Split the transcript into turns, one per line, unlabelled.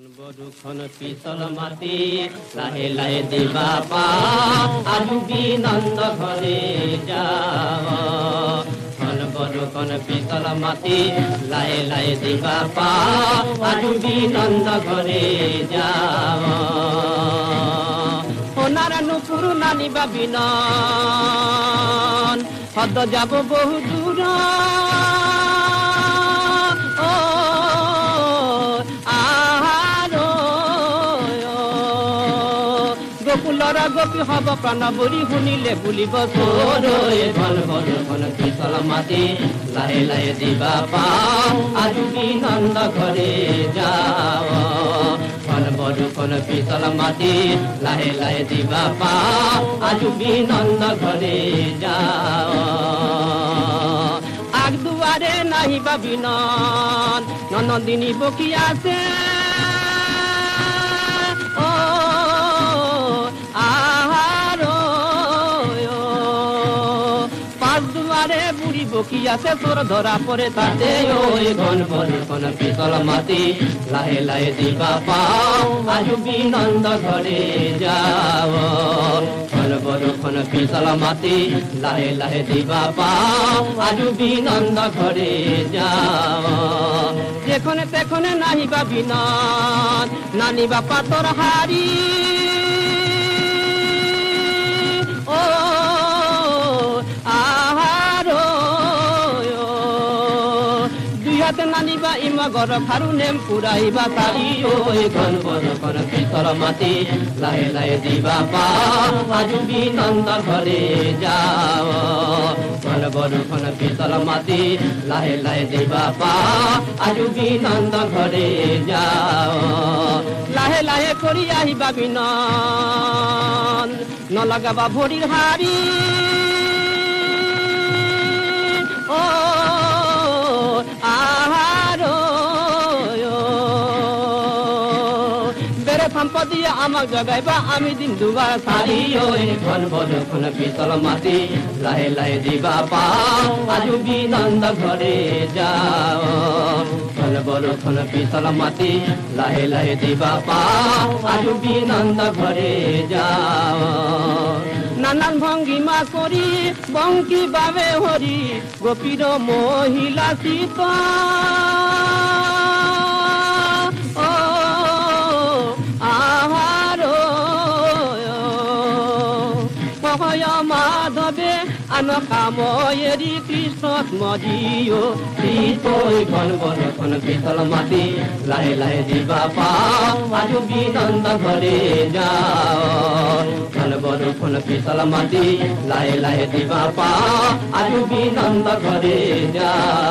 বরুখন পিতল মাটি লাহে লাহে দিবা পা আজু বিনন্দ ঘরে বরুখন পিতল মাটি লাহে লাহে দিবা পা আজু বিনন্দ ঘরে যাও সোনার নুপুর নানিবা বিনন হদ যাব বহু দূর। গোকুলর গোপী হব প্রাণ বরি শুনিলে বুলিব ঘন মাতি লাহে লাহে দিবা পাও। আজি বিনন্দ ঘরে যাও। বরুখন পিতল মাতি লাহে লাহে দিবা পাও। আজি বিনন্দ ঘরে যাও। আগ দুয়ারে নাহি বাবিন ননদিনী বকি আছে। দুয়ারে বুড়ি বকি আছে তোর ধরা পরে তাতে? ওই ঘন বরুখন পিতল মাতি লাহে লাহে দিবা পাও, আজু বিনন্দ ঘরে যাও। ঘন বরুখন পিতল মাতি লাহে লাহে দিবা পাও, আজু বিনন্দ ঘরে যাও। যেখনে তেখনে নাহিবা বিনন নানিবা পাতর হারি। নানিবা ইমা ঘর ফারু নেম পুরাইবা তারি ওই ঘন বন ঘন পিতল মাতি লাহে লাহে দিবা পাও আজু বিনন্দ ঘরে যাও। ঘন বন ঘন পিতল মাতি লাহে লাহে দিবা পাও আজু বিনন্দ ঘরে যাও। লাহে লাহে করি আহিবা বিনন। নলগাবা ভরির হারি বেড়ে সম্পদিয়ে আমাক জগাইবা, আমি দিন দুবার সারি ওই ঘন বন ঘন পিতল মাটি। লাহে লাহে দিবা পাও আজু বিনন্দ ঘরে যাও। ঘন বন ঘন পিতল মাটি, লাহে লাহে দিবা পাও আজু বিনন্দ ঘরে যাও। নানান ভঙ্গিমা করি বঙ্কি বাবে হরি, গোপীর মহিলা সীতা। মাধবে আন কাময়েরি কৃষ্ণ মজিও। শীতই ঘন বন ঘন পিতল মাটি লাহে লাহে দিবা পাও আজু বিনন্দ ঘরে যাও। ঘন বন ঘন পিতল মাটি লাহে লাহে দিবা পাও আজু বিনন্দ ঘরে যাও।